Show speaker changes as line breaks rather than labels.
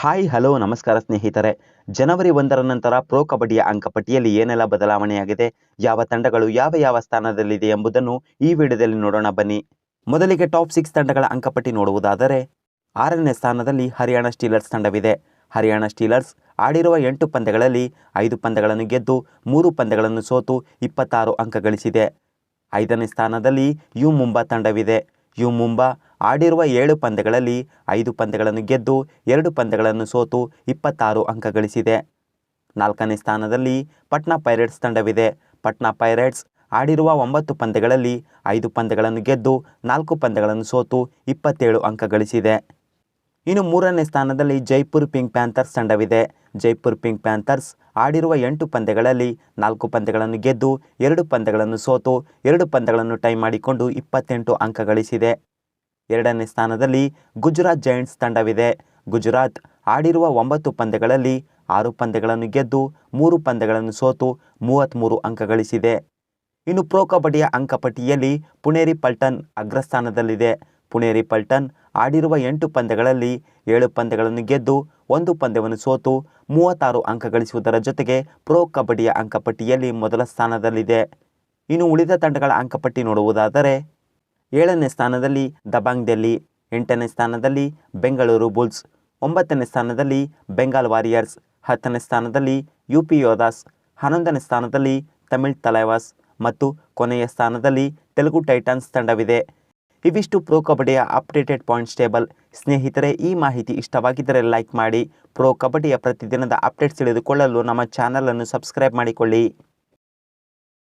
Hi, hello, ನಮಸ್ಕಾರ ಸ್ನೇಹಿತರೆ. ಜನವರಿ ಒಂದರ ನಂತರ ಪ್ರೋ ಕಬಡ್ಡಿಯ ಅಂಕಪಟ್ಟಿಯಲ್ಲಿ ಏನೆಲ್ಲ ಬದಲಾವಣೆಯಾಗಿದೆ, ಯಾವ ತಂಡಗಳು ಯಾವ ಯಾವ ಸ್ಥಾನದಲ್ಲಿದೆ ಎಂಬುದನ್ನು ಈ ವಿಡಿಯೋದಲ್ಲಿ ನೋಡೋಣ ಬನ್ನಿ. ಮೊದಲಿಗೆ ಟಾಪ್ ಸಿಕ್ಸ್ ತಂಡಗಳ ಅಂಕಪಟ್ಟಿ ನೋಡುವುದಾದರೆ, ಆರನೇ ಸ್ಥಾನದಲ್ಲಿ ಹರಿಯಾಣ ಸ್ಟೀಲರ್ಸ್ ತಂಡವಿದೆ. ಹರಿಯಾಣ ಸ್ಟೀಲರ್ಸ್ ಆಡಿರುವ ಎಂಟು ಪಂದ್ಯಗಳಲ್ಲಿ ಐದು ಪಂದ್ಯಗಳನ್ನು ಗೆದ್ದು, ಮೂರು ಪಂದ್ಯಗಳನ್ನು ಸೋತು, ಇಪ್ಪತ್ತಾರು ಅಂಕ ಗಳಿಸಿದೆ. ಐದನೇ ಸ್ಥಾನದಲ್ಲಿ ಯು ಮುಂಬಾ ತಂಡವಿದೆ. ಯು ಮುಂಬಾ ಆಡಿರುವ ಏಳು ಪಂದ್ಯಗಳಲ್ಲಿ ಐದು ಪಂದ್ಯಗಳನ್ನು ಗೆದ್ದು ಎರಡು ಪಂದ್ಯಗಳನ್ನು ಸೋತು ಇಪ್ಪತ್ತಾರು ಅಂಕ ಗಳಿಸಿದೆ. ನಾಲ್ಕನೇ ಸ್ಥಾನದಲ್ಲಿ ಪಟ್ನಾ ಪೈರೇಟ್ಸ್ ತಂಡವಿದೆ. ಪಟ್ನಾ ಪೈರೇಟ್ಸ್ ಆಡಿರುವ ಒಂಬತ್ತು ಪಂದ್ಯಗಳಲ್ಲಿ ಐದು ಪಂದ್ಯಗಳನ್ನು ಗೆದ್ದು ನಾಲ್ಕು ಪಂದ್ಯಗಳನ್ನು ಸೋತು ಇಪ್ಪತ್ತೇಳು ಅಂಕ ಗಳಿಸಿದೆ. ಇನ್ನು ಮೂರನೇ ಸ್ಥಾನದಲ್ಲಿ ಜೈಪುರ್ ಪಿಂಕ್ ಪ್ಯಾಂಥರ್ಸ್ ತಂಡವಿದೆ. ಜೈಪುರ್ ಪಿಂಕ್ ಪ್ಯಾಂಥರ್ಸ್ ಆಡಿರುವ ಎಂಟು ಪಂದ್ಯಗಳಲ್ಲಿ ನಾಲ್ಕು ಪಂದ್ಯಗಳನ್ನು ಗೆದ್ದು ಎರಡು ಪಂದ್ಯಗಳನ್ನು ಸೋತು ಎರಡು ಪಂದ್ಯಗಳನ್ನು ಟೈ ಮಾಡಿಕೊಂಡು ಇಪ್ಪತ್ತೆಂಟು ಅಂಕ ಗಳಿಸಿದೆ. ಎರಡನೇ ಸ್ಥಾನದಲ್ಲಿ ಗುಜರಾತ್ ಜೈಂಟ್ಸ್ ತಂಡವಿದೆ. ಗುಜರಾತ್ ಆಡಿರುವ ಒಂಬತ್ತು ಪಂದ್ಯಗಳಲ್ಲಿ ಆರು ಪಂದ್ಯಗಳನ್ನು ಗೆದ್ದು ಮೂರು ಪಂದ್ಯಗಳನ್ನು ಸೋತು ಮೂವತ್ತ್ಮೂರು ಅಂಕ ಗಳಿಸಿದೆ. ಇನ್ನು ಪ್ರೋ ಕಬಡ್ಡಿಯ ಅಂಕಪಟ್ಟಿಯಲ್ಲಿ ಪುಣೇರಿ ಪಲ್ಟನ್ ಅಗ್ರಸ್ಥಾನದಲ್ಲಿದೆ. ಪುಣೇರಿ ಪಲ್ಟನ್ ಆಡಿರುವ ಎಂಟು ಪಂದ್ಯಗಳಲ್ಲಿ ಏಳು ಪಂದ್ಯಗಳನ್ನು ಗೆದ್ದು ಒಂದು ಪಂದ್ಯವನ್ನು ಸೋತು ಮೂವತ್ತಾರು ಅಂಕ ಗಳಿಸುವುದರ ಜೊತೆಗೆ ಪ್ರೋ ಕಬಡ್ಡಿಯ ಅಂಕಪಟ್ಟಿಯಲ್ಲಿ ಮೊದಲ ಸ್ಥಾನದಲ್ಲಿದೆ. ಇನ್ನು ಉಳಿದ ತಂಡಗಳ ಅಂಕಪಟ್ಟಿ ನೋಡುವುದಾದರೆ ಏಳನೇ ಸ್ಥಾನದಲ್ಲಿ ದಬಾಂಗ್ ಡೆಲ್ಲಿ, ಎಂಟನೇ ಸ್ಥಾನದಲ್ಲಿ ಬೆಂಗಳೂರು ಬುಲ್ಸ್, ಒಂಬತ್ತನೇ ಸ್ಥಾನದಲ್ಲಿ ಬೆಂಗಾಲ್ ವಾರಿಯರ್ಸ್, ಹತ್ತನೇ ಸ್ಥಾನದಲ್ಲಿ ಯು ಪಿ ಯೋಧಾಸ್, ಹನ್ನೊಂದನೇ ಸ್ಥಾನದಲ್ಲಿ ತಮಿಳ್ ತಲೈವಾಸ್ ಮತ್ತು ಕೊನೆಯ ಸ್ಥಾನದಲ್ಲಿ ತೆಲುಗು ಟೈಟನ್ಸ್ ತಂಡವಿದೆ. ಇವಿಷ್ಟು ಪ್ರೋ ಕಬಡ್ಡಿಯ ಅಪ್ಡೇಟೆಡ್ ಪಾಯಿಂಟ್ಸ್ ಟೇಬಲ್. ಸ್ನೇಹಿತರೆ, ಈ ಮಾಹಿತಿ ಇಷ್ಟವಾಗಿದ್ದರೆ ಲೈಕ್ ಮಾಡಿ. ಪ್ರೋ ಕಬಡ್ಡಿಯ ಪ್ರತಿದಿನದ ಅಪ್ಡೇಟ್ಸ್ ತಿಳಿದುಕೊಳ್ಳಲು ನಮ್ಮ ಚಾನಲನ್ನು ಸಬ್ಸ್ಕ್ರೈಬ್ ಮಾಡಿಕೊಳ್ಳಿ.